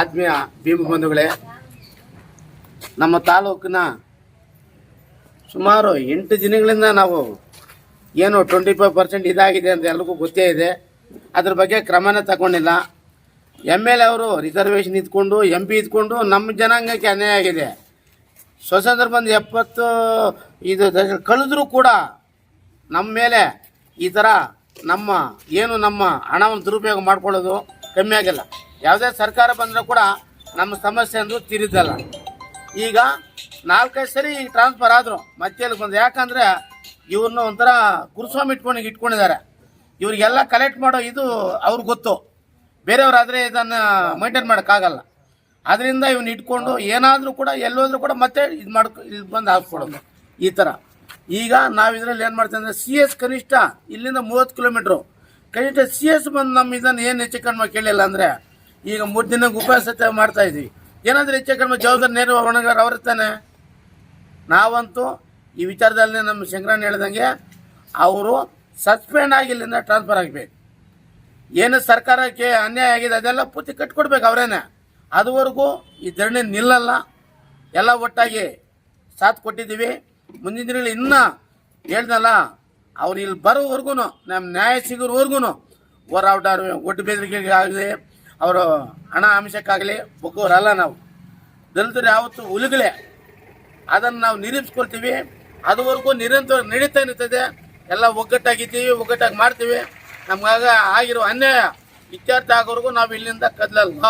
ಆತ್ಮೀಯ ಭೀಮ ಬಂಧುಗಳೇ, ನಮ್ಮ ತಾಲೂಕಿನ ಸುಮಾರು ಎಂಟು ದಿನಗಳಿಂದ ನಾವು ಏನು ಟ್ವೆಂಟಿ ಫೈವ್ ಪರ್ಸೆಂಟ್ ಇದಾಗಿದೆ ಅಂತ ಎಲ್ರಿಗೂ ಗೊತ್ತೇ ಇದೆ. ಅದ್ರ ಬಗ್ಗೆ ಕ್ರಮನೇ ತಗೊಂಡಿಲ್ಲ. ಎಂ ಎಲ್ ಎ ಅವರು ರಿಸರ್ವೇಷನ್ ಇದ್ಕೊಂಡು ಎಂ ಪಿ ಇದ್ಕೊಂಡು ನಮ್ಮ ಜನಾಂಗಕ್ಕೆ ಅನ್ಯಾಯ ಆಗಿದೆ. ಸ್ವತಂತ್ರ ಬಂದು ಎಪ್ಪತ್ತು ಇದು ಕಳೆದ್ರೂ ಕೂಡ ನಮ್ಮ ಮೇಲೆ ಈ ಥರ ನಮ್ಮ, ಏನು ನಮ್ಮ ಹಣವನ್ನು ದುರುಪಯೋಗ ಮಾಡ್ಕೊಳ್ಳೋದು ಕಮ್ಮಿ ಆಗಿಲ್ಲ. ಯಾವುದೇ ಸರ್ಕಾರ ಬಂದರೂ ಕೂಡ ನಮ್ಮ ಸಮಸ್ಯೆ ಅಂದು ತೀರಿದ್ದಲ್ಲ. ಈಗ ನಾಲ್ಕೈದು ಸರಿ ಟ್ರಾನ್ಸ್ಫರ್ ಆದರು ಮತ್ತೆ ಬಂದು ಯಾಕಂದರೆ ಇವ್ರನ್ನ ಒಂಥರ ಗುರುಸ್ವಾಮಿ ಇಟ್ಕೊಂಡು ಇಟ್ಕೊಂಡಿದ್ದಾರೆ. ಇವರಿಗೆಲ್ಲ ಕಲೆಕ್ಟ್ ಮಾಡೋ ಇದು ಅವ್ರಿಗೆ ಗೊತ್ತು. ಬೇರೆಯವರಾದರೆ ಇದನ್ನು ಮೈಂಟೈನ್ ಮಾಡೋಕ್ಕಾಗಲ್ಲ. ಅದರಿಂದ ಇವನ್ನ ಇಟ್ಕೊಂಡು ಏನಾದರೂ ಕೂಡ ಎಲ್ಲೋದ್ರೂ ಕೂಡ ಮತ್ತೆ ಇದು ಮಾಡ್ಕೊ ಇಲ್ಲಿ ಬಂದು ಹಾಕ್ಕೊಡೋದು. ಈ ಥರ ಈಗ ನಾವು ಇದರಲ್ಲಿ ಏನು ಮಾಡ್ತೀವಿ ಅಂದರೆ ಸಿ ಎಸ್ ಕನಿಷ್ಠ ಇಲ್ಲಿಂದ ಮೂವತ್ತು ಕಿಲೋಮೀಟ್ರು ಕನಿಷ್ಠ ಸಿ ಎಸ್ ಬಂದು ನಮ್ಮ ಇದನ್ನು ಏನು ಹೆಚ್ಚು ಕಡಿಮೆ ಕೇಳಿಲ್ಲ ಅಂದರೆ ಈಗ ಮೂರು ದಿನ ಉಪವಾಸ ಮಾಡ್ತಾ ಇದ್ವಿ. ಏನಾದರೂ ಹೆಚ್ಚು ಕಡಿಮೆ ಜವಾಬ್ದಾರಿ ನೇರ ಹೊಣೆಗಾರ ಅವ್ರ ತಾನೆ. ನಾವಂತೂ ಈ ವಿಚಾರದಲ್ಲಿ ನಮ್ಮ ಶಂಕರಣ್ಣ ಹೇಳ್ದಂಗೆ ಅವರು ಸಸ್ಪೆಂಡ್ ಆಗಿ ಇಲ್ಲಿಂದ ಟ್ರಾನ್ಸ್ಫರ್ ಆಗಬೇಕು. ಏನು ಸರ್ಕಾರಕ್ಕೆ ಅನ್ಯಾಯ ಆಗಿದೆ ಅದೆಲ್ಲ ಪೂರ್ತಿ ಕಟ್ಕೊಡ್ಬೇಕು ಅವರೇನೆ. ಅದುವರೆಗೂ ಈ ಧರಣಿ ನಿಲ್ಲಲ್ಲ. ಎಲ್ಲ ಒಟ್ಟಾಗಿ ಸಾಥ್ ಕೊಟ್ಟಿದ್ದೀವಿ. ಮುಂದಿನ ದಿನಗಳು ಇನ್ನೂ ಹೇಳ್ದಲ್ಲ, ಅವ್ರು ಇಲ್ಲಿ ಬರೋವರೆಗೂ ನಮ್ಮ ನ್ಯಾಯ ಸಿಗೋವರೆಗೂ ಹೋರಾಟ ಒಟ್ಟು ಬೆದರಿಕೆಗೆ ಆಗಲಿ ಅವರು ಹಣ ಅಂಶಕ್ಕಾಗಲಿ ಒಗ್ಗೋರಲ್ಲ ನಾವು. ದಲಿತರು ಯಾವತ್ತು ಹುಲಿಗಳೇ. ಅದನ್ನು ನಾವು ನಿರೂಪಿಸ್ಕೊಳ್ತೀವಿ ಅದುವರೆಗೂ ನಿರಂತರ ನಡೀತಾ ಇರ್ತದೆ. ಎಲ್ಲ ಒಗ್ಗಟ್ಟಾಗಿದ್ದೀವಿ, ಒಗ್ಗಟ್ಟಾಗಿ ಮಾಡ್ತೀವಿ. ನಮ್ಗಾಗ ಆಗಿರೋ ಅನ್ಯಾಯ ಇತ್ಯರ್ಥ ಆಗೋವರೆಗೂ ನಾವು ಇಲ್ಲಿಂದ ಕದಲಲ್ಲ